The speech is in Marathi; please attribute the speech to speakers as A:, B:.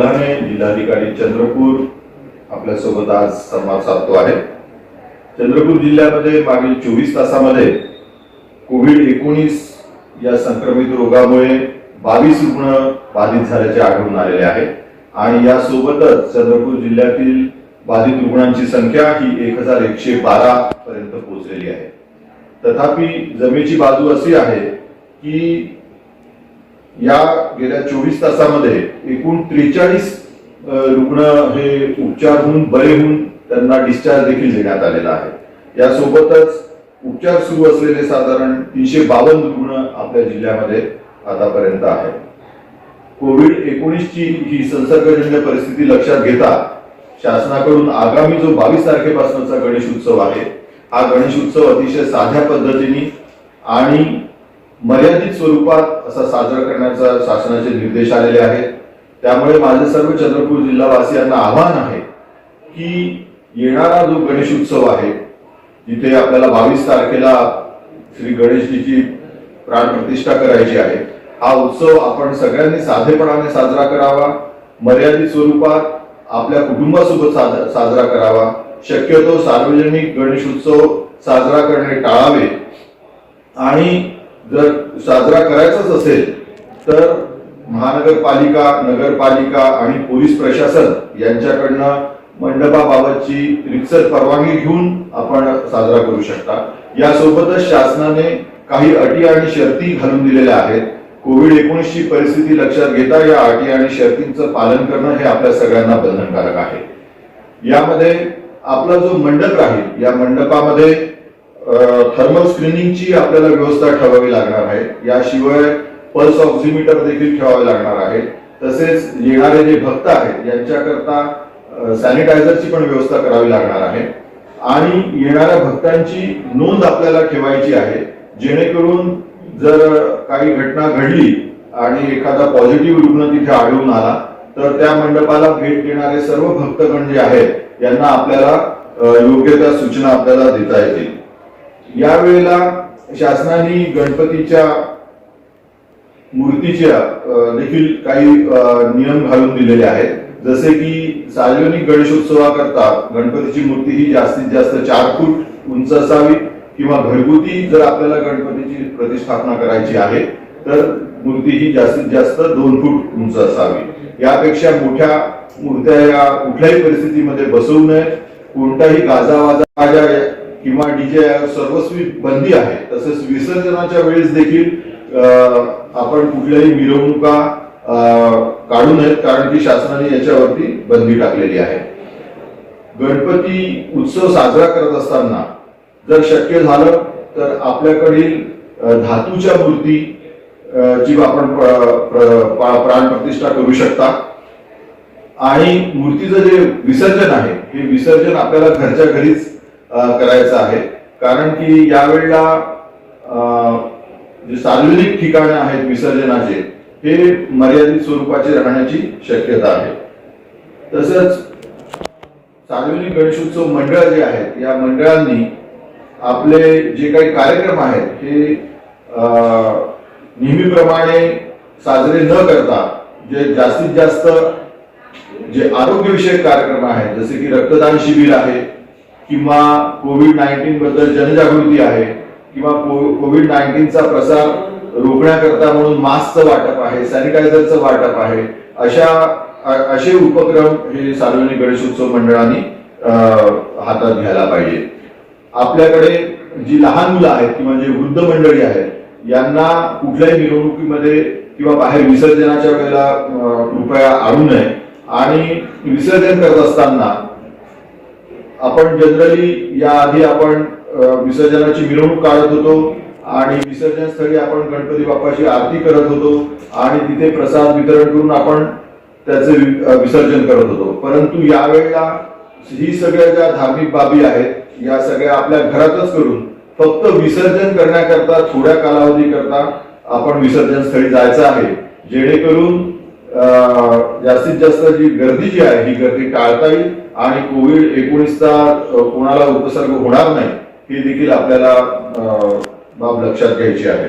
A: गुल्हाने जिल्हाधिकारी चंद्रपूर आपल्यासोबत आज संवाद साधतो आहे. चंद्रपूर जिल्ह्यामध्ये मागील चोवीस तासामध्ये कोविड एकोणीस या संक्रमित रोगामुळे बावीस रुग्ण बाधित झाल्याचे आढळून आलेले आहे. आणि यासोबतच चंद्रपूर जिल्ह्यातील बाधित रुग्णांची संख्या ही एक हजार एकशे बारा पर्यंत पोहोचलेली आहे. तथापि जमेची बाजू अशी आहे की या गेल्या चोवीस तासामध्ये एकूण त्रेचाळीस रुग्ण हे उपचार होऊन बरे होऊन त्यांना डिस्चार्ज देखील देण्यात आलेला आहे. यासोबतच उपचार सुरू असलेले साधारण तीनशे बावन्न रुग्ण आपल्या जिल्ह्यामध्ये आतापर्यंत आहेत. कोविड एकोणीसची ही संसर्गजन्य परिस्थिती लक्षात घेता शासनाकडून आगामी जो बावीस तारखेपासूनचा गणेश उत्सव आहे हा गणेश उत्सव अतिशय साध्या पद्धतीने आणि मर्यादित स्वरूपात असा साजरा करण्याचा शासनाचे निर्देश आलेले आहेत. त्यामुळे माझे सर्व चंद्रपूर जिल्हावासियांना आव्हान आहे की येणारा जो गणेश उत्सव आहे जिथे आपल्याला बावीस तारखेला श्री गणेशजीची प्राणप्रतिष्ठा करायची आहे हा उत्सव आपण सगळ्यांनी साधेपणाने साजरा करावा मर्यादित स्वरूपात आपल्या कुटुंबासोबत साज- साजरा करावा. शक्यतो सार्वजनिक गणेश उत्सव साजरा करणे टाळावे. आणि जर साजरा करायचाच असेल तर महानगरपालिका नगरपालिका आणि पोलीस प्रशासन यांच्याकडनं मंडपाबाबतची रिक्सर परवानगी घेऊन आपण साजरा करू शकता. यासोबतच शासनाने काही अटी आणि शर्ती घालून दिलेल्या आहेत. कोविड एकोणीसची परिस्थिती लक्षात घेता या अटी आणि शर्तींचं पालन करणं हे आपल्या सगळ्यांना बंधनकारक आहे. यामध्ये आपला जो मंडप राहील या मंडपामध्ये थर्मल स्क्रीनिंगची आपल्याला व्यवस्था ठेवावी लागणार आहे. याशिवाय पल्स ऑक्सिमीटर देखील ठेवावे लागणार आहे. तसेच येणारे जे भक्त आहेत यांच्याकरता सॅनिटायझरची पण व्यवस्था करावी लागणार आहे. आणि येणाऱ्या भक्तांची नोंद आपल्याला ठेवायची आहे. जेणेकरून जर काही घटना घडली आणि एखादा पॉझिटिव्ह रुग्ण तिथे आढळून आला तर त्या मंडपाला भेट देणारे सर्व भक्तगण जे आहेत यांना आपल्याला योग्य त्या सूचना आपल्याला देता येतील. यावेळेला शासनाने गणपतीच्या मूर्तीच्या देखील काही नियम घालून दिलेले आहेत. जसे की सार्वजनिक गणेशोत्सवाकरता गणपतीची मूर्ती ही जास्तीत जास्त चार फूट उंच असावी किंवा घरगुती जर आपल्याला गणपतीची प्रतिष्ठापना करायची आहे तर मूर्ती ही जास्तीत जास्त दोन फूट उंच असावी. यापेक्षा मोठ्या मूर्त्या या कुठल्याही परिस्थितीमध्ये बसवू नये कोणताही गाजावाजा किंवा डीजे सर्वस्वी बंदी आहे तसेच विसर्जनाच्या वेळेस देखील अं, आपण कुठल्याही मिरवणुका अं, काढू नयेत कारण की शासनाने याच्यावरती बंदी टाकलेली आहे. गणपती उत्सव साजरा करत असताना जर शक्य झालं तर आपल्याकडील धातूच्या मूर्ती जी ची आपण प्राण प्रतिष्ठा करू शकता. आणि मूर्तीचं जे विसर्जन आहे हे विसर्जन आपल्याला घरच्या घरीच करायचं आहे. कारण की यावेळेला जे सार्वजनिक ठिकाणं आहेत विसर्जनाचे हे मर्यादित स्वरूपाचे राहण्याची शक्यता आहे. तसंच सार्वजनिक गणेशोत्सव मंडळ जे आहेत या मंडळांनी आपले जे काही कार्यक्रम आहेत हे नेहमीप्रमाणे साजरे न करता जे जास्तीत जास्त जे आरोग्यविषयक कार्यक्रम आहेत जसे की रक्तदान शिबिर आहे किंवा कोविड नाईन्टीन बद्दल जनजागृती आहे किंवा कोविड नाईन्टीनचा प्रसार रोखण्याकरता म्हणून मास्कचं वाटप आहे सॅनिटायझरचं वाटप आहे अशा असे उपक्रम हे सार्वजनिक गणेशोत्सव मंडळाने हातात घ्यायला पाहिजे. आपल्याकडे जी लहान मुलं आहेत किंवा जे वृद्ध मंडळी आहेत यांना कुठल्याही मिरवणुकीमध्ये किंवा बाहेर विसर्जनाच्या वेळेला कृपया आणू नये. आणि विसर्जन करत असताना आपण जनरली या आधी आपण विसर्जनाची मिरवणूक काढत होतो आणि विसर्जन स्थळी आपण गणपती बाप्पाची आरती करत होतो आणि तिथे प्रसाद वितरण करून आपण त्याचे विसर्जन करत होतो. परंतु यावेळेला ही सगळ्या ज्या धार्मिक बाबी आहेत या सगळ्या आपल्या घरातच करून फक्त विसर्जन करण्याकरता थोड्या कालावधी करता आपण विसर्जन स्थळी जायचं आहे. जेणेकरून जास्तीत जास्त जी गर्दी जी आहे ही गर्दी टाळता येईल आणि कोविड एकोणीसचा कोणाला उपसर्ग होणार नाही ही देखील आपल्याला अं, बाब लक्षात घ्यायची आहे.